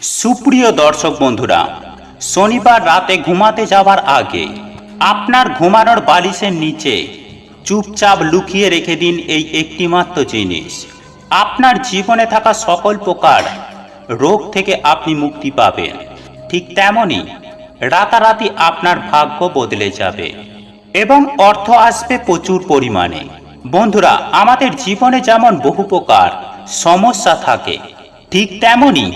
সুপ্রিয় দর্শক বন্ধুরা, শনিবার রাতে ঘুমাতে যাওয়ার আগে আপনার ঘুমানোর বালিশের নিচে চুপচাপ লুকিয়ে রেখে দিন এই একটিমাত্র জিনিস। আপনার জীবনে থাকা সকল প্রকার রোগ থেকে আপনি মুক্তি পাবেন। ঠিক তেমনই রাতারাতি আপনার ভাগ্য বদলে যাবে এবং অর্থ আসবে প্রচুর পরিমাণে। বন্ধুরা, আমাদের জীবনে যেমন বহু প্রকার সমস্যা থাকে, ঠিক তেমনই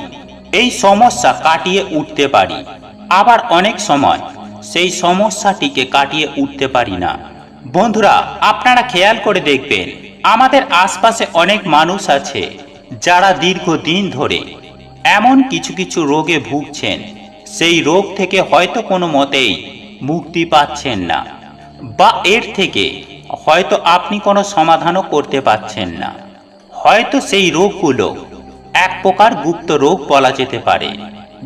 এই সমস্যা কাটিয়ে উঠতে পারি। আবার অনেক সময় সেই সমস্যাটিকে কাটিয়ে উঠতে পারি না। বন্ধুরা, আপনারা খেয়াল করে দেখবেন, আমাদের আশপাশে অনেক মানুষ আছে যারা দীর্ঘদিন ধরে এমন কিছু কিছু রোগে ভুগছেন। সেই রোগ থেকে হয়তো কোনো মতেই মুক্তি পাচ্ছেন না বা এর থেকে হয়তো আপনি কোনো সমাধানও করতে পারছেন না। হয়তো সেই রোগগুলো এক প্রকার গুপ্ত রোগ বলা যেতে পারে।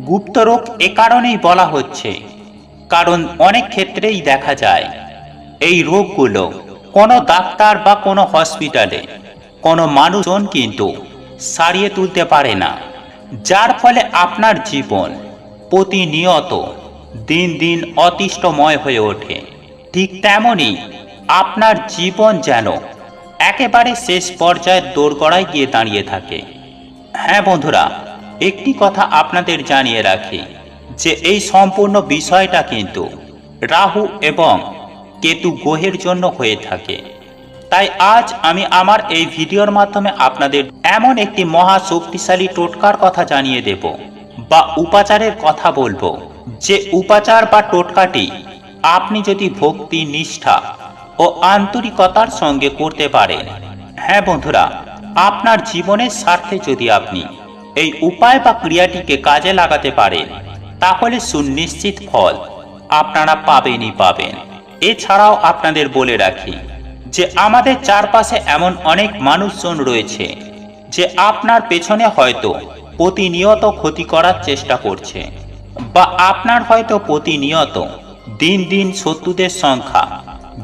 গুপ্ত রোগ এ কারণেই বলা হচ্ছে, কারণ অনেক ক্ষেত্রেই দেখা যায়, এই রোগগুলো কোনো ডাক্তার বা কোনো হসপিটালে কোনো মানুষজন কিন্তু সারিয়ে তুলতে পারে না, যার ফলে আপনার জীবন প্রতিনিয়ত দিন দিন অতিষ্ঠময় হয়ে ওঠে। ঠিক তেমনই আপনার জীবন যেন একেবারে শেষ পর্যায়ের দোরগড়ায় গিয়ে দাঁড়িয়ে থাকে। হ্যাঁ বন্ধুরা, একটি কথা আপনাদের জানিয়ে রাখি, যে এই সম্পূর্ণ বিষয়টা কিন্তু রাহু এবং কেতু গ্রহের জন্য হয়ে থাকে। তাই আজ আমি আমার এই ভিডিওর মাধ্যমে আপনাদের এমন একটি মহা শক্তিশালী টোটকার কথা জানিয়ে দেব, বা উপাচারের কথা বলব, যে উপাচার বা টোটকাটি আপনি যদি ভক্তি, নিষ্ঠা ও আন্তরিকতার সঙ্গে করতে পারেন। হ্যাঁ বন্ধুরা আপনার জীবনের স্বার্থে যদি আপনি এই উপায় বা ক্রিয়াটিকে কাজে লাগাতে পারেন, তাহলে সুনিশ্চিত ফল আপনারা পাবেনই পাবেন। এছাড়াও আপনাদের বলে রাখি যে আমাদের চারপাশে এমন অনেক মানুষজন রয়েছে যে আপনার পেছনে হয়তো প্রতিনিয়ত ক্ষতি করার চেষ্টা করছে বা আপনার হয়তো প্রতিনিয়ত দিন দিন শত্রুদের সংখ্যা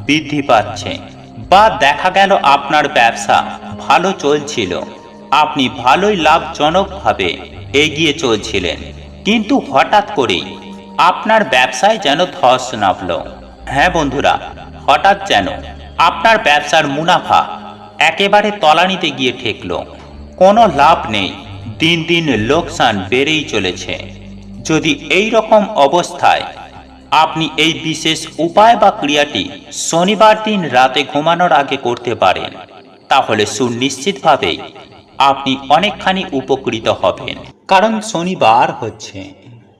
বৃদ্ধি পাচ্ছে। বা দেখা গেল আপনার ব্যবসা। ভালো চলছিল। আপনি ভালোই লাভজনকভাবে এগিয়ে চলছিলেন। কিন্তু হঠাৎ করেই আপনার ব্যবসায় যেন ধস নামল। হ্যাঁ বন্ধুরা, হঠাৎ যেন আপনার ব্যবসার মুনাফা একেবারে তলানিতে গিয়ে ঠেকল। কোনো লাভ নেই। দিন দিন লোকসান বেড়েই চলেছে। যদি এই রকম অবস্থায় আপনি এই বিশেষ উপায় বা ক্রিয়াটি শনিবার দিন রাতে ঘুমানোর আগে করতে পারেন। তাহলে সুনিশ্চিতভাবেই আপনি অনেকখানি উপকৃত হবেন। কারণ শনিবার হচ্ছে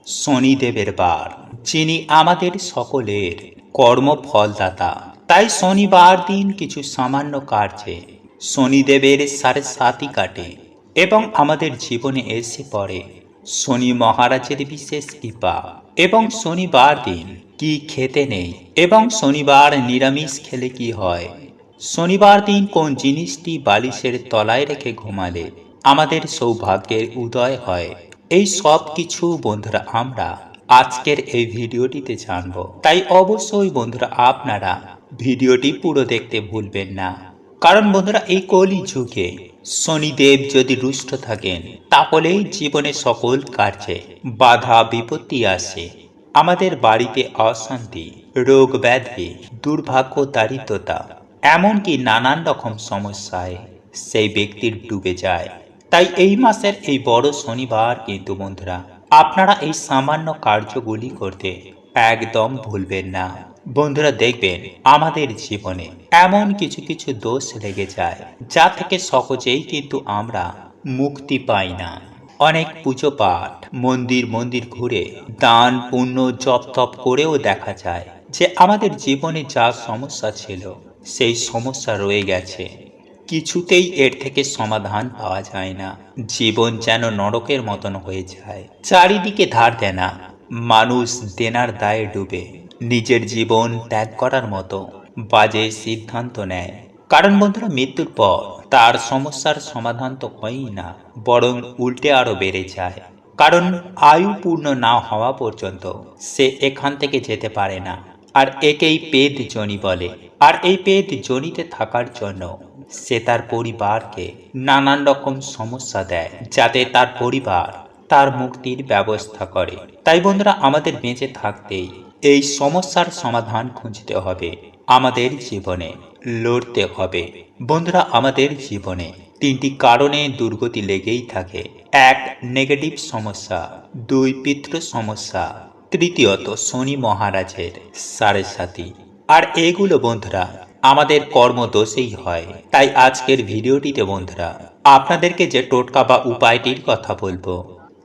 শনিদেবের বার, যিনি আমাদের সকলের কর্মফলদাতা। তাই শনিবার দিন কিছু সামান্য কার্যে শনিদেবের সাড়ে সাতই কাটে এবং আমাদের জীবনে এসে পড়ে শনি মহারাজের বিশেষ কৃপা। এবং শনিবার দিন কি খেতে নেই? এবং শনিবার নিরামিষ খেলে কি হয়? শনিবার দিন কোন জিনিসটি বালিশের তলায় রেখে ঘুমালে আমাদের সৌভাগ্যের উদয় হয়। এই সব কিছু বন্ধুরা আমরা আজকের এই ভিডিওটিতে জানব। তাই অবশ্যই বন্ধুরা আপনারা ভিডিওটি পুরো দেখতে ভুলবেন না। কারণ বন্ধুরা এই কলি যুগে শনিদেব যদি রুষ্ট থাকেন, তাহলেই জীবনে সকল কার্যে বাধা বিপত্তি আসে। আমাদের বাড়িতে অশান্তি, রোগ ব্যাধি, দুর্ভাগ্য, দারিদ্রতা, এমনকি নানান রকম সমস্যায় সেই ব্যক্তির ডুবে যায়। তাই এই মাসের এই বড় শনিবার কিন্তু বন্ধুরা, আপনারা এই সামান্য কার্যগুলি করতে একদম ভুলবেন না। বন্ধুরা দেখবেন, আমাদের জীবনে এমন কিছু কিছু দোষ লেগে যায়, যা থেকে সহজেই কিন্তু আমরা মুক্তি পাই না। অনেক পুজো পাঠ, মন্দির মন্দির ঘুরে, দান, পুণ্য, জপ তপ করেও দেখা যায় যে আমাদের জীবনে যা সমস্যা ছিল, সেই সমস্যা রয়ে গেছে। কিছুতেই এর থেকে সমাধান পাওয়া যায় না। জীবন যেন নরকের মতন হয়ে যায়। চারিদিকে ধার দেনা, মানুষ দেনার দায়ে ডুবে। নিজের জীবন ত্যাগ করার মতো বাজে সিদ্ধান্ত নেয়। কারণ বন্ধুরা, মৃত্যুর পর তার সমস্যার সমাধান তো হয়ই না, বরং উল্টে আরও বেড়ে যায়। কারণ আয়ু পূর্ণ না হওয়া পর্যন্ত সে এখান থেকে যেতে পারে না। আর একেই পেদ জনি বলে। আর এই পেদ জনিতে থাকার জন্য সে তার পরিবারকে নানান রকম সমস্যা দেয়, যাতে তার পরিবার তার মুক্তির ব্যবস্থা করে। তাই বন্ধুরা, আমাদের বেঁচে থাকতেই এই সমস্যার সমাধান খুঁজতে হবে। আমাদের জীবনে লড়তে হবে। বন্ধুরা, আমাদের জীবনে তিনটি কারণে দুর্গতি লেগেই থাকে। এক নেগেটিভ সমস্যা। দুই, পিতৃ সমস্যা। তৃতীয়ত, শনি মহারাজের সাড়ে সাথী আর এগুলো বন্ধুরা, আমাদের কর্মদোষেই হয়। তাই আজকের ভিডিওটিতে বন্ধুরা, আপনাদেরকে যে টোটকা বা উপায়টির কথা বলব,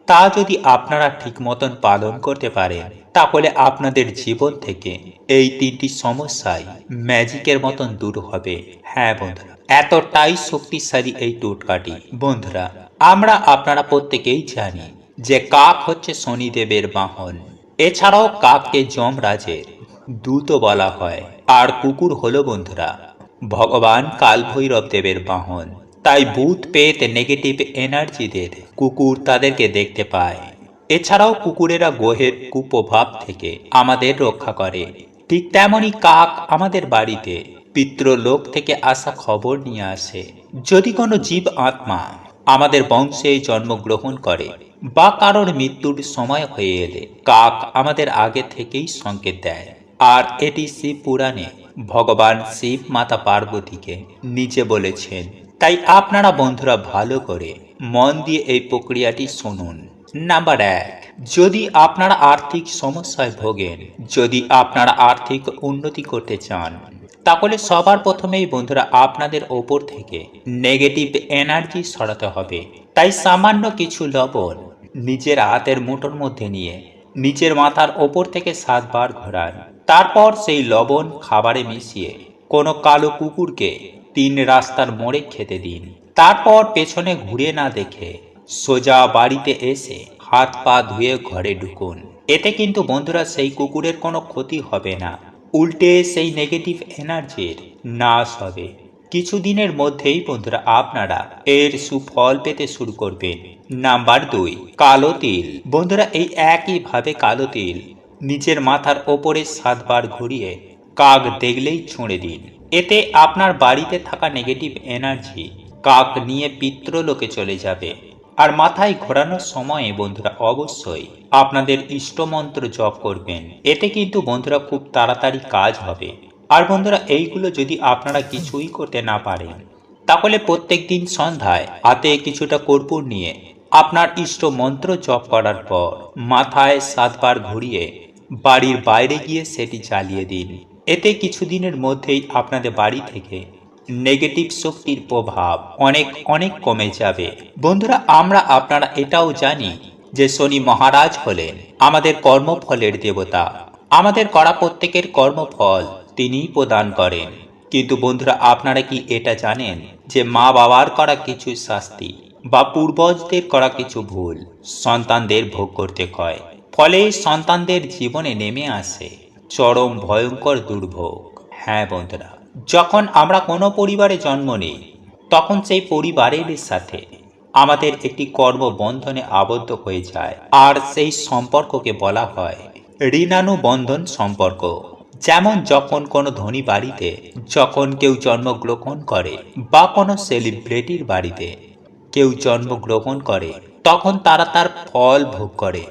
তা যদি আপনারা ঠিক মতন পালন করতে পারেন তাহলে আপনাদের জীবন থেকে এই তিনটি সমস্যাই ম্যাজিকের মতন দূর হবে। হ্যাঁ বন্ধুরা, এতটাই শক্তিশালী এই টোটকাটি। বন্ধুরা, আমরা আপনারা প্রত্যেকেই জানি যে কাক হচ্ছে শনিদেবের বাহন। এছাড়াও কাককে যমরাজের দূত বলা হয়। আর কুকুর হলো, বন্ধুরা, ভগবান কালভৈরব দেবের বাহন। তাই ভূত পেতে নেগেটিভ এনার্জিদের কুকুর তাদেরকে দেখতে পায়। এছাড়াও কুকুরেরা গ্রহের কুপ্রভাব থেকে আমাদের রক্ষা করে। ঠিক তেমনই কাক আমাদের বাড়িতে পিতৃলোক থেকে আসা খবর নিয়ে আসে। যদি কোনো জীব আত্মা আমাদের বংশে জন্মগ্রহণ করে বা কারোর মৃত্যুর সময় হয়ে এলে, কাক আমাদের আগে থেকেই সংকেত দেয়। আর এটি শিব পুরাণে ভগবান শিব মাতা পার্বতীকে নিজে বলেছেন। তাই আপনারা বন্ধুরা ভালো করে মন দিয়ে এই প্রক্রিয়াটি শুনুন। নাম্বার এক, যদি আপনারা আর্থিক সমস্যায় ভোগেন, যদি আপনারা আর্থিক উন্নতি করতে চান, তাহলে সবার প্রথমেই বন্ধুরা আপনাদের ওপর থেকে নেগেটিভ এনার্জি সরাতে হবে। তাই সামান্য কিছু লবণ নিজের হাতের মুঠোর মধ্যে নিয়ে নিজের মাথার ওপর থেকে সাতবার ঘোরান। তারপর সেই লবণ খাবারে মিশিয়ে কোনো কালো কুকুরকে তিন রাস্তার মোড়ে খেতে দিন। তারপর পেছনে ঘুরে না দেখে সোজা বাড়িতে এসে হাত পা ধুয়ে ঘরে ঢুকুন। এতে কিন্তু বন্ধুরা সেই কুকুরের কোনো ক্ষতি হবে না। উল্টে সেই নেগেটিভ এনার্জির নাশ হবে। কিছুদিনের মধ্যেই বন্ধুরা আপনারা এর সুফল পেতে শুরু করবেন। নাম্বার দুই, কালো তিল। বন্ধুরা এই একইভাবে কালো তিল নিজের মাথার ওপরে সাতবার ঘুরিয়ে কাক দেখলেই ছুঁড়ে দিন। এতে আপনার বাড়িতে থাকা নেগেটিভ এনার্জি কাক নিয়ে পিত্রলোকে চলে যাবে। আর মাথায় ঘোরানোর সময়ে, বন্ধুরা, অবশ্যই আপনাদের ইষ্টমন্ত্র জপ করবেন। এতে কিন্তু, বন্ধুরা, খুব তাড়াতাড়ি কাজ হবে। আর বন্ধুরা, এইগুলো যদি আপনারা কিছুই করতে না পারেন, তাহলে প্রত্যেক দিন সন্ধ্যায় হাতে কিছুটা কর্পূর নিয়ে আপনার ইষ্ট মন্ত্র জপ করার পর মাথায় সাতবার ঘুরিয়ে বাড়ির বাইরে গিয়ে সেটি চালিয়ে দিন। এতে কিছুদিনের মধ্যেই আপনাদের বাড়ি থেকে নেগেটিভ শক্তির প্রভাব অনেক অনেক কমে যাবে। বন্ধুরা, আমরা আপনারা এটাও জানি যে শনি মহারাজ হলেন আমাদের কর্মফলের দেবতা। আমাদের করা প্রত্যেকের কর্মফল তিনিই প্রদান করেন। কিন্তু বন্ধুরা, আপনারা কি এটা জানেন যে মা বাবার করা কিছু শাস্তি বা পূর্বজদের করা কিছু ভুল সন্তানদের ভোগ করতে হয়? ফলে সন্তানদের জীবনে নেমে আসে চরম ভয়ঙ্কর দুর্ভোগ। হ্যাঁ বন্ধুরা। যখন আমরা কোনো পরিবারে জন্ম নিই, তখন সেই পরিবারের সাথে আমাদের একটি কর্মবন্ধনে আবদ্ধ হয়ে যায়। আর সেই সম্পর্ককে বলা হয় ঋণানুবন্ধন সম্পর্ক। যেমন যখন কোনো ধনী বাড়িতে, যখন কেউ জন্মগ্রহণ করে বা কোনো সেলিব্রিটির বাড়িতে কেউ জন্মগ্রহণ করে, তখন তারা তার ফল ভোগ করে।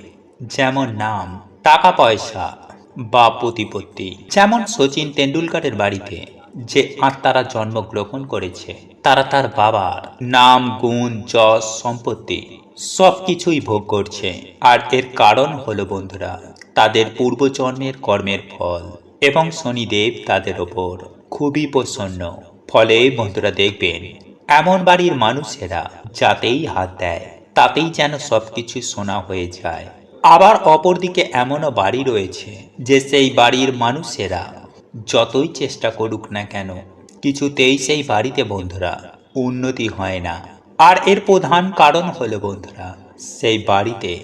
যেমন নাম, টাকা পয়সা বা প্রতিপত্তি। যেমন সচিন তেন্ডুলকারের বাড়িতে যে আত্মারা জন্মগ্রহণ করেছে। তারা তার বাবার নাম, গুণ, যশ, সম্পত্তি সব কিছুই ভোগ করছে। আর এর কারণ হলো বন্ধুরা, তাদের পূর্বজন্মের কর্মের ফল এবং শনিদেব তাদের ওপর খুবই প্রসন্ন। ফলে বন্ধুরা দেখবেন, এমন বাড়ির মানুষেরা যাতেই হাত দেয়, তাতেই যেন সবকিছু সোনা হয়ে যায়। আবার অপরদিকে এমনও বাড়ি রয়েছে যে সেই বাড়ির মানুষেরা যতই চেষ্টা করুক না কেন, কিছুতেই সেই বাড়িতে বন্ধুরা উন্নতি হয় না। আর এর প্রধান কারণ হলো বন্ধুরা, সেই বাড়িতে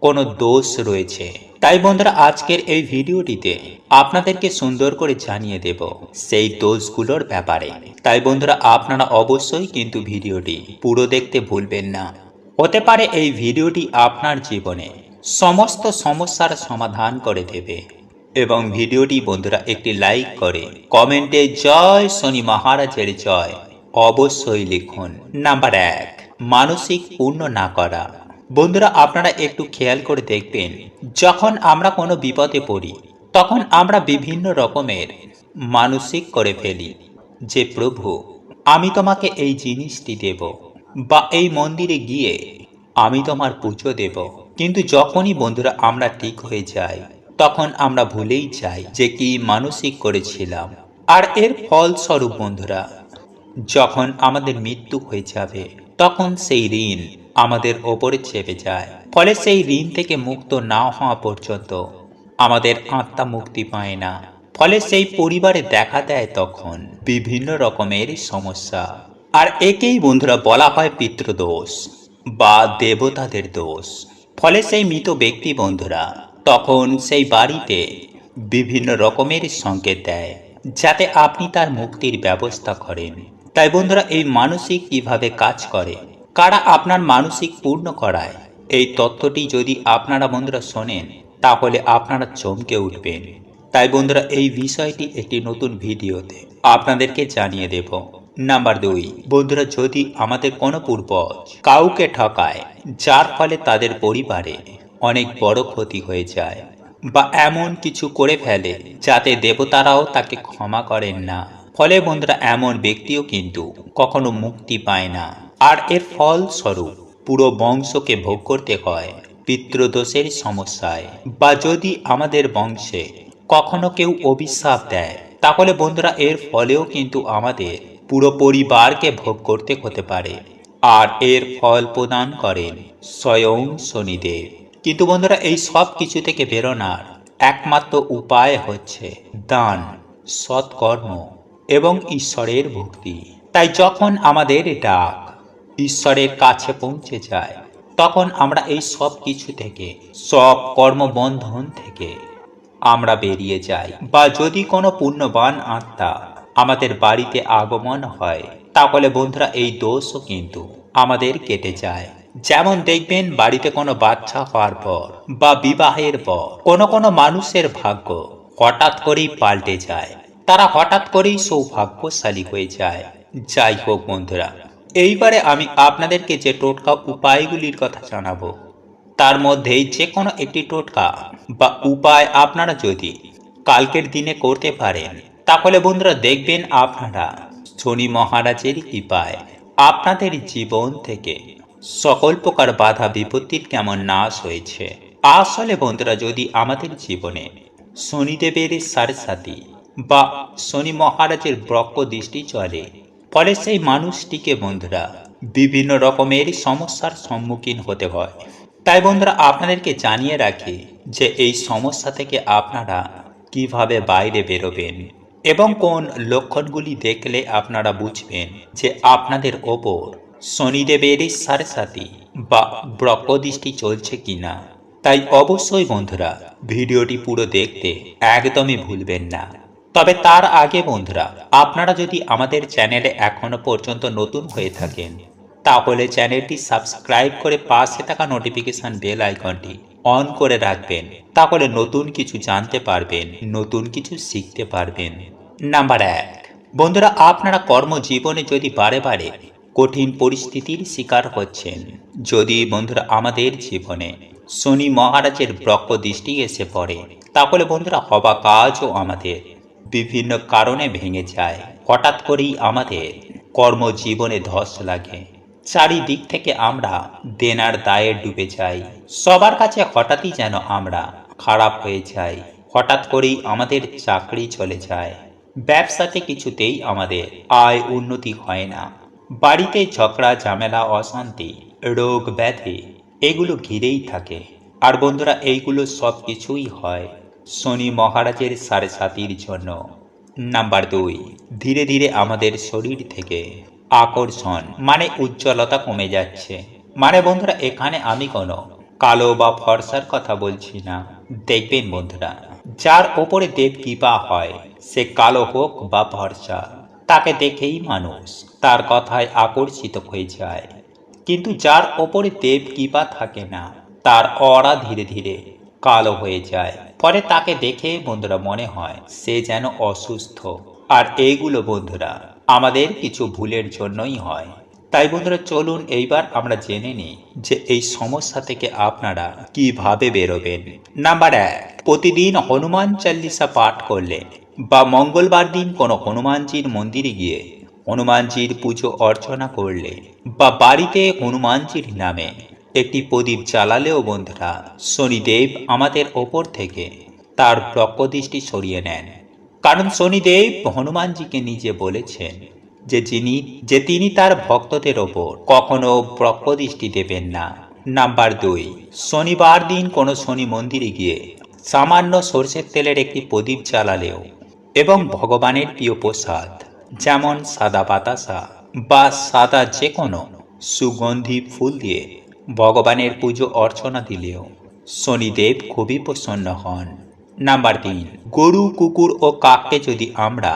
কোনো দোষ রয়েছে। তাই বন্ধুরা, আজকের এই ভিডিওটিতে আপনাদেরকে সুন্দর করে জানিয়ে দেব সেই দোষগুলোর ব্যাপারে। তাই বন্ধুরা, আপনারা অবশ্যই কিন্তু ভিডিওটি পুরো দেখতে ভুলবেন না। হতে পারে এই ভিডিওটি আপনার জীবনে সমস্ত সমস্যার সমাধান করে দেবে। এবং ভিডিওটি বন্ধুরা একটি লাইক করে। কমেন্টে জয় শনি মহারাজের জয়। অবশ্যই লিখুন। নাম্বার এক, মানসিক পূর্ণ না করা। বন্ধুরা, আপনারা একটু খেয়াল করে দেখবেন, যখন আমরা কোনো বিপদে পড়ি, তখন আমরা বিভিন্ন রকমের মানসিক করে ফেলি। যে, প্রভু, আমি তোমাকে এই জিনিসটি দেব বা এই মন্দিরে গিয়ে আমি তোমার পুজো দেব। কিন্তু যখনই বন্ধুরা আমরা ঠিক হয়ে যাই তখন আমরা ভুলেই যাই যে কি মানসিক করেছিলাম। আর এর ফলস্বরূপ বন্ধুরা, যখন আমাদের মৃত্যু হয়ে যাবে, তখন সেই ঋণ আমাদের ওপরে চেপে যায়। ফলে সেই ঋণ থেকে মুক্ত না হওয়া পর্যন্ত আমাদের আত্মা মুক্তি পায় না। ফলে সেই পরিবারে দেখা দেয় তখন বিভিন্ন রকমের সমস্যা। আর একেই বন্ধুরা বলা হয় পিতৃদোষ বা দেবতাদের দোষ। ফলে সেই মৃত ব্যক্তি বন্ধুরা তখন সেই বাড়িতে বিভিন্ন রকমের সংকেত দেয়, যাতে আপনি তার মুক্তির ব্যবস্থা করেন। তাই বন্ধুরা, এই মানসিক কীভাবে কাজ করে, কারা আপনার মানসিক পূর্ণ করায়, এই তথ্যটি যদি আপনারা বন্ধুরা শোনেন, তাহলে আপনারা চমকে উঠবেন। তাই বন্ধুরা, এই বিষয়টি একটি নতুন ভিডিওতে আপনাদেরকে জানিয়ে দেব। নাম্বার দুই, বন্ধুরা, যদি আমাদের কোনো পূর্বজ কাউকে ঠকায়, যার ফলে তাদের পরিবারে অনেক বড় ক্ষতি হয়ে যায় বা এমন কিছু করে ফেলে যাতে দেবতারাও তাকে ক্ষমা করেন না। ফলে বন্ধুরা, এমন ব্যক্তিও কিন্তু কখনো মুক্তি পায় না। আর এর ফলস্বরূপ পুরো বংশকে ভোগ করতে হয় পিতৃদোষের সমস্যায়। বা যদি আমাদের বংশে কখনো কেউ অভিশাপ দেয়, তাহলে বন্ধুরা, এর ফলেও কিন্তু আমাদের পুরো পরিবারকে ভোগ করতে হতে পারে। আর এর ফল প্রদান করেন স্বয়ং শনিদেব। কিন্তু বন্ধুরা, এই সব কিছু থেকে বেরোনার একমাত্র উপায় হচ্ছে দান, সৎকর্ম এবং ঈশ্বরের ভক্তি। তাই যখন আমাদের ডাক ঈশ্বরের কাছে পৌঁছে যায়, তখন আমরা এই সব কিছু থেকে, সব কর্মবন্ধন থেকে আমরা বেরিয়ে যাই। বা যদি কোনো পুণ্যবান আত্মা আমাদের বাড়িতে আগমন হয়, তাহলে বন্ধুরা, এই দোষও কিন্তু আমাদের কেটে যায়। যেমন দেখবেন বাড়িতে কোনো বাচ্চা হওয়ার পর বা বিবাহের পর কোনো কোনো মানুষের ভাগ্য হঠাৎ করেই পাল্টে যায়। তারা হঠাৎ করেই সৌভাগ্যশালী হয়ে যায়। যাই হোক বন্ধুরা, এইবারে আমি আপনাদেরকে যে টোটকা উপায়গুলির কথা জানাব, তার মধ্যেই যে কোনো একটি টোটকা বা উপায় আপনারা যদি কালকের দিনে করতে পারেন, তাহলে বন্ধুরা দেখবেন আপনারা শনি মহারাজের কৃপায় আপনাদের জীবন থেকে সকল প্রকার বাধা বিপত্তির কেমন নাশ হয়েছে? আসলে বন্ধুরা, যদি আমাদের জীবনে শনিদেবের সাড়ে সাথী বা শনি মহারাজের ব্রক্ষ দৃষ্টি চলে, ফলে সেই মানুষটিকে বন্ধুরা বিভিন্ন রকমের সমস্যার সম্মুখীন হতে হয়। তাই বন্ধুরা, আপনাদেরকে জানিয়ে রাখি যে এই সমস্যা থেকে আপনারা কীভাবে বাইরে বেরোবেন এবং কোন লক্ষণগুলি দেখলে আপনারা বুঝবেন যে আপনাদের ওপর শনিদেবের সাড়ে সাথী বা ব্রহ্মদৃষ্টি চলছে কিনা, তাই অবশ্যই বন্ধুরা ভিডিওটি পুরো দেখতে একদমই ভুলবেন না। তবে তার আগে বন্ধুরা, আপনারা যদি আমাদের চ্যানেলে এখনও পর্যন্ত নতুন হয়ে থাকেন, তাহলে চ্যানেলটি সাবস্ক্রাইব করে পাশে থাকা নোটিফিকেশন বেল আইকনটি অন করে রাখবেন, তাহলে নতুন কিছু জানতে পারবেন, নতুন কিছু শিখতে পারবেন। নাম্বার এক, বন্ধুরা, আপনারা কর্মজীবনে যদি বারে বারে কঠিন পরিস্থিতির শিকার হচ্ছেন। যদি বন্ধুরা আমাদের জীবনে শনি মহারাজের ব্রক্ষ দৃষ্টি এসে পড়ে, তাহলে বন্ধুরা হবা কাজও আমাদের বিভিন্ন কারণে ভেঙে যায়। হঠাৎ করেই আমাদের কর্মজীবনে ধস লাগে। চারিদিক থেকে আমরা দেনার দায়ে ডুবে যাই। সবার কাছে হঠাৎই যেন আমরা খারাপ হয়ে যাই। হঠাৎ করেই আমাদের চাকরি চলে যায়। ব্যবসাতে কিছুতেই আমাদের আয় উন্নতি হয় না। বাড়িতে ঝগড়া, ঝামেলা, অশান্তি, রোগ, ব্যাধি, এগুলো ঘিরেই থাকে। আর বন্ধুরা, এইগুলো সব কিছুই হয় শনি মহারাজের সাড়ে সাতির জন্য। নাম্বার দুই, ধীরে ধীরে আমাদের শরীর থেকে আকর্ষণ মানে উজ্জ্বলতা কমে যাচ্ছে। মানে বন্ধুরা, এখানে আমি কোনো কালো বা ফর্সার কথা বলছি না। দেখবেন বন্ধুরা, যার ওপরে দেব কৃপা হয়, সে কালো হোক বা ফর্সা। তাকে দেখেই মানুষ, তার কথায় আকর্ষিত হয়ে যায়। কিন্তু যার ওপরে দেব কৃপা থাকে না, তার অরা ধীরে ধীরে কালো হয়ে যায়। পরে তাকে দেখে বন্ধুরা মনে হয়, সে যেন অসুস্থ। আর এইগুলো বন্ধুরা, আমাদের কিছু ভুলের জন্যই হয়। তাই বন্ধুরা, চলুন এইবার আমরা জেনে নিই যে এই সমস্যা থেকে আপনারা কীভাবে বেরোবেন। নাম্বার এক, প্রতিদিন হনুমান চাল্লিশা পাঠ করলে বা মঙ্গলবার দিন কোনো হনুমানজির মন্দিরে গিয়ে হনুমানজির পুজো অর্চনা করলে বা বাড়িতে হনুমানজির নামে একটি প্রদীপ জ্বালালেও বন্ধুরা, শনিদেব আমাদের ওপর থেকে তার প্রজ্ঞদৃষ্টি সরিয়ে নেন। কারণ শনিদেব হনুমানজিকে নিজে বলেছেন যে যিনি, যে তিনি তার ভক্তদের ওপর কখনো প্রজ্ঞদৃষ্টি দেবেন না। নাম্বার দুই, শনিবার দিন কোনো শনি মন্দিরে গিয়ে সামান্য সর্ষের তেলের একটি প্রদীপ জ্বালালেও এবং ভগবানের প্রিয় প্রসাদ, যেমন সাদা বাতাসা বা সাদা যে কোনো সুগন্ধি ফুল দিয়ে ভগবানের পুজো অর্চনা দিলেও শনিদেব খুবই প্রসন্ন হন। নাম্বার তিন, গরু, কুকুর ও কাককে যদি আমরা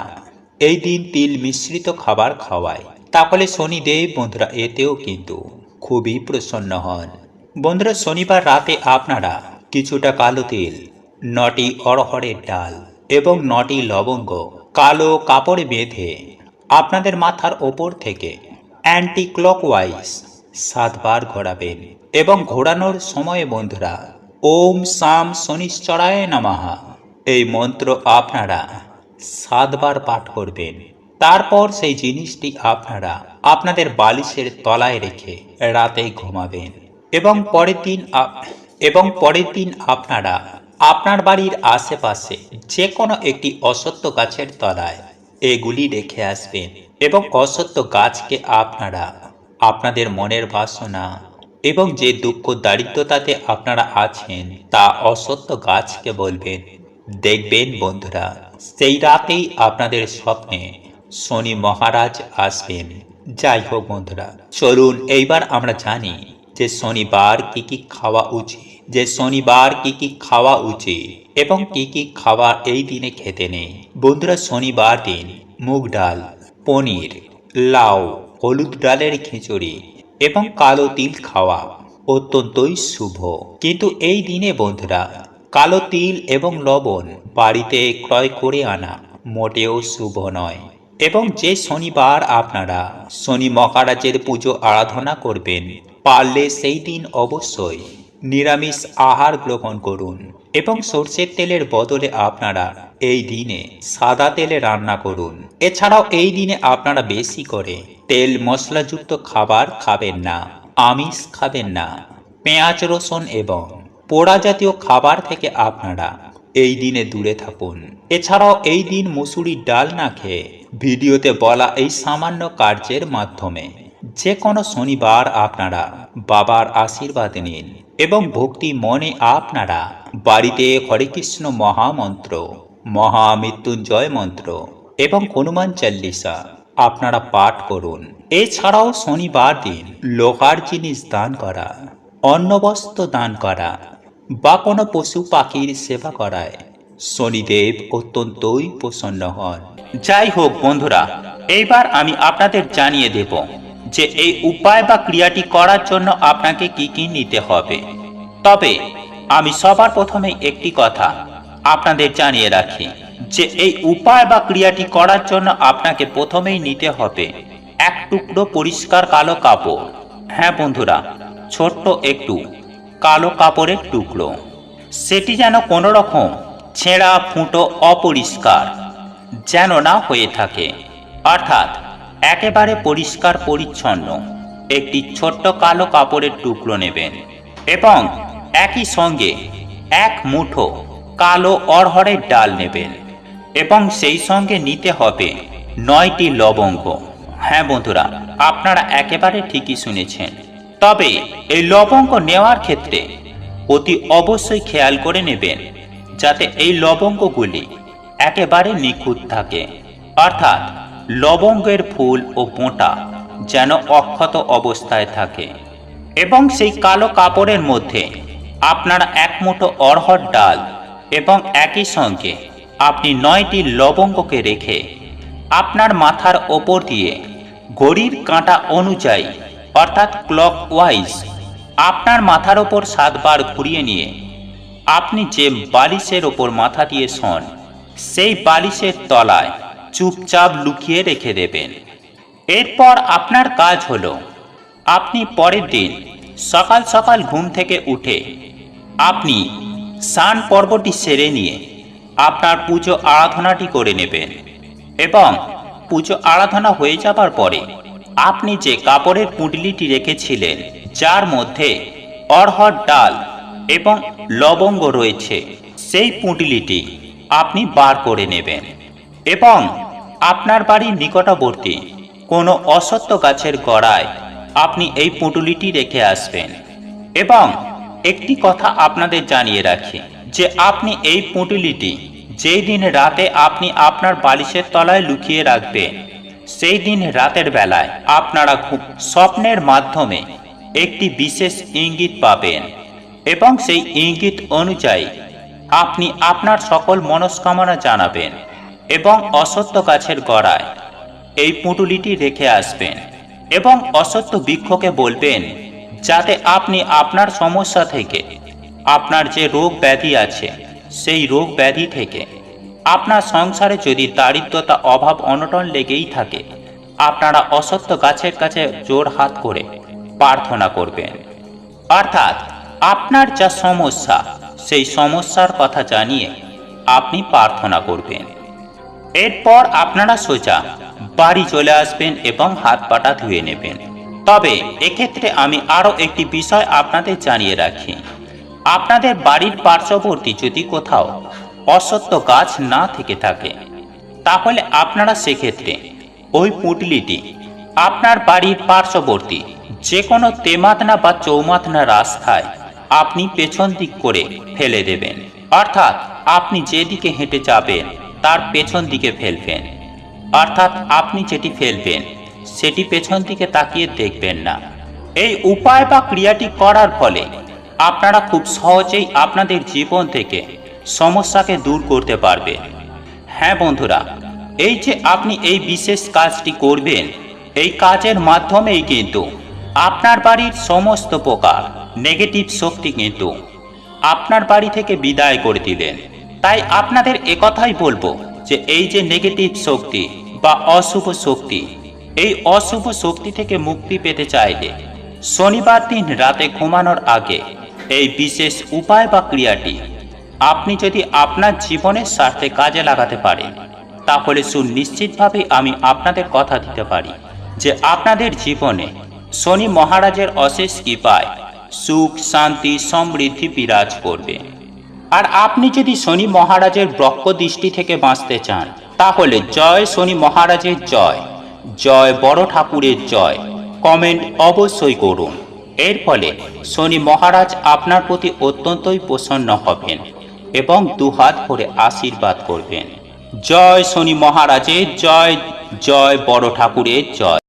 এই দিন তিল মিশ্রিত খাবার খাওয়াই, তাহলে শনিদেব বন্ধুরা এতেও কিন্তু খুবই প্রসন্ন হন। বন্ধুরা, শনিবার রাতে আপনারা কিছুটা কালো তেল, নটি অড়হরের ডাল এবং নটি লবঙ্গ কালো কাপড়ে বেঁধে আপনাদের মাথার ওপর থেকে অ্যান্টি ক্লকওয়াইজ সাতবার ঘোরাবেন এবং ঘোরানোর সময়ে বন্ধুরা, ওম সাম শনিশ্চরায় নামাহা এই মন্ত্র আপনারা সাতবার পাঠ করবেন। তারপর সেই জিনিসটি আপনারা আপনাদের বালিশের তলায় রেখে রাতে ঘুমাবেন। এবং পরের দিন এবং পরের দিন আপনারা আপনার বাড়ির আশেপাশে যে কোনো একটি অসত্য গাছের তলায় এগুলি রেখে আসবেন এবং অসত্য গাছকে আপনারা আপনাদের মনের বাসনা এবং যে দুঃখ দারিদ্রতাতে আপনারা আছেন তা অসত্য গাছকে বলবেন। দেখবেন বন্ধুরা, সেই রাতেই আপনাদের স্বপ্নে শনি মহারাজ আসবেন। যাই হোক বন্ধুরা, চলুন এইবার আমরা জানি যে শনিবার কি কি খাওয়া উচিত। যে শনিবার কি কি খাওয়া উচিত এবং কি কি খাওয়া এই দিনে খেতে নেই। বন্ধুরা, শনিবার দিন মুগ ডাল, পনির, লাউ, হলুদ ডালের খিচুড়ি এবং কালো তিল খাওয়া অত্যন্তই শুভ। কিন্তু এই দিনে বন্ধুরা, কালো তিল এবং লবণ বাড়িতে ক্রয় করে আনা মোটেও শুভ নয়। এবং যে শনিবার আপনারা শনি মহারাজের পুজো আরাধনা করবেন, পারলে সেই দিন অবশ্যই নিরামিষ আহার গ্রহণ করুন এবং সর্ষের তেলের বদলে আপনারা এই দিনে সাদা তেলে রান্না করুন। এছাড়াও এই দিনে আপনারা বেশি করে তেল মশলাযুক্ত খাবার খাবেন না, আমিষ খাবেন না। পেঁয়াজ, রসুন এবং পোড়া জাতীয় খাবার থেকে আপনারা এই দিনে দূরে থাকুন। এছাড়াও এই দিন মুসুরির ডাল না খেয়ে ভিডিওতে বলা এই সামান্য কার্যের মাধ্যমে যে কোনো শনিবার আপনারা বাবার আশীর্বাদ নিন। এবং ভক্তি মনে আপনারা, বাড়িতে হরে কৃষ্ণ মহামন্ত্র মহামৃত্যুঞ্জয় মন্ত্র এবং হনুমান চল্লিশা আপনারা পাঠ করুন। এছাড়াও শনিবার দিন লোহার জিনিস দান করা, অন্নবস্ত্র দান করা বা কোনো পশু পাখির সেবা করায় শনিদেব অত্যন্তই প্রসন্ন হন। যাই হোক বন্ধুরা, এইবার আমি আপনাদের জানিয়ে দেব যে এই উপায় বা ক্রিয়াটি করার জন্য আপনাকে কি কি নিতে হবে। তবে আমি সবার প্রথমে একটি কথা আপনাদের জানিয়ে রাখি যে এই উপায় বা ক্রিয়াটি করার জন্য আপনাকে প্রথমেই নিতে হবে এক টুকরো পরিষ্কার কালো কাপড়। হ্যাঁ বন্ধুরা, ছোট্ট একটু কালো কাপড়ের টুকরো। সেটি যেন কোনো রকম ছেঁড়া, ফুটো, অপরিষ্কার যেন না হয়ে থাকে। অর্থাৎ একেবারে পরিষ্কার পরিচ্ছন্ন। একটি ছোট্ট কালো কাপড়ের টুকরো নেবেন এবং একই সঙ্গে এক মুঠো কালো অরহরের ডাল নেবেন এবং সেই সঙ্গে নিতে হবে নয়টি লবঙ্গ। হ্যাঁ বন্ধুরা, আপনারা একেবারে ঠিকই শুনেছেন। তবে এই লবঙ্গ নেওয়ার ক্ষেত্রে অতি অবশ্যই খেয়াল করে নেবেন যাতে এই লবঙ্গগুলি একেবারে নিখুঁত থাকে। অর্থাৎ লবঙ্গের ফুল ও বোঁটা যেন অক্ষত অবস্থায় থাকে। এবং সেই কালো কাপড়ের মধ্যে আপনারা এক মুঠো অরহর ডাল এবং একই সঙ্গে আপনি নয়টি লবঙ্গকে রেখে আপনার মাথার ওপর দিয়ে ঘড়ির কাঁটা অনুযায়ী, অর্থাৎ ক্লক ওয়াইজ আপনার মাথার ওপর সাতবার ঘুরিয়ে নিয়ে আপনি যে বালিশের ওপর মাথা দিয়ে শোন, সেই বালিশের তলায় চুপচাপ লুকিয়ে রেখে দেবেন। এরপর আপনার কাজ হলো, আপনি পরের দিন সকাল সকাল ঘুম থেকে উঠে আপনি স্নান পর্বটি সেরে নিয়ে আপনার পুজো আরাধনাটি করে নেবেন এবং পুজো আরাধনা হয়ে যাবার পরে আপনি যে কাপড়ের পুঁটলিটি রেখেছিলেন, যার মধ্যে অরহর ডাল এবং লবঙ্গ রয়েছে, সেই পুঁটলিটি আপনি বার করে নেবেন। এবং আপনার বাড়ির নিকটবর্তী কোনো অসত্য গাছের গড়ায় আপনি এই পুঁটুলিটি রেখে আসবেন। এবং একটি কথা আপনাদের জানিয়ে রাখি যে আপনি এই পুঁটুলিটি যেই দিন রাতে আপনি আপনার বালিশের তলায় লুকিয়ে রাখবেন, সেই দিন রাতের বেলায় আপনারা খুব স্বপ্নের মাধ্যমে একটি বিশেষ ইঙ্গিত পাবেন। এবং সেই ইঙ্গিত অনুযায়ী আপনি আপনার সকল মনস্কামনা জানাবেন। এবং অসত্য গাছের গড়ায় এই পুঁটুলিটি রেখে আসবেন এবং অসত্য বৃক্ষকে বলবেন, যাতে আপনি আপনার সমস্যা থেকে, আপনার যে রোগ ব্যাধি আছে, সেই রোগ ব্যাধি থেকে, আপনার সংসারে যদি দারিদ্রতা অভাব অনটন লেগেই থাকে, আপনারা অসত্য গাছের কাছে জোর হাত করে প্রার্থনা করবেন। অর্থাৎ আপনার যা সমস্যা, সেই সমস্যার কথা জানিয়ে আপনি প্রার্থনা করবেন। এরপর আপনারা সোজা বাড়ি চলে আসবেন এবং হাত পাটা ধুয়ে নেবেন। তবে এক্ষেত্রে আমি আরও একটি বিষয় আপনাদের জানিয়ে রাখি। আপনাদের বাড়ির পার্শ্ববর্তী যদি কোথাও অসত্য গাছ না থেকে থাকে, তাহলে আপনারা সেক্ষেত্রে ওই পুটলিটি আপনার বাড়ির পার্শ্ববর্তী যে কোনো তেমাতনা বা চৌমাতনা রাস্তায় আপনি পেছন দিক করে ফেলে দেবেন। অর্থাৎ আপনি যেদিকে হেঁটে যাবেন তার পেছন দিকে ফেলবেন। অর্থাৎ আপনি যেটি ফেলবেন, সেটি পেছন দিকে তাকিয়ে দেখবেন না। এই উপায় বা ক্রিয়াটি করার ফলে আপনারা খুব সহজেই আপনাদের জীবন থেকে সমস্যাকে দূর করতে পারবেন। হ্যাঁ বন্ধুরা, এই যে আপনি এই বিশেষ কাজটি করবেন, এই কাজের মাধ্যমেই কিন্তু আপনার বাড়ির সমস্ত প্রকার নেগেটিভ শক্তি কিন্তু আপনার বাড়ি থেকে বিদায় করে দিলেন তাই আপনাদের একথাই বলব যে এই যে নেগেটিভ শক্তি বা অশুভ শক্তি, এই অশুভ শক্তি থেকে মুক্তি পেতে চাইলে শনিবার দিন রাতে ঘুমানোর আগে এই বিশেষ উপায় বা ক্রিয়াটি আপনি যদি আপনার জীবনের স্বার্থে কাজে লাগাতে পারেন, তাহলে সুনিশ্চিতভাবে আমি আপনাদের কথা দিতে পারি যে আপনাদের জীবনে শনি মহারাজের অশেষ কৃপায় সুখ, শান্তি, সমৃদ্ধি বিরাজ করবে। আর আপনি যদি শনি মহারাজের ব্রক্ষ দৃষ্টি থেকে বাঁচতে চান, তাহলে জয় শনি মহারাজের জয় জয় বড় ঠাকুরের জয়, কমেন্ট অবশ্যই করুন। এর ফলে শনি মহারাজ আপনার প্রতি অত্যন্তই প্রসন্ন হবেন এবং দুহাত ভরে আশীর্বাদ করবেন। জয় শনি মহারাজের জয় জয় বড় ঠাকুরের জয়।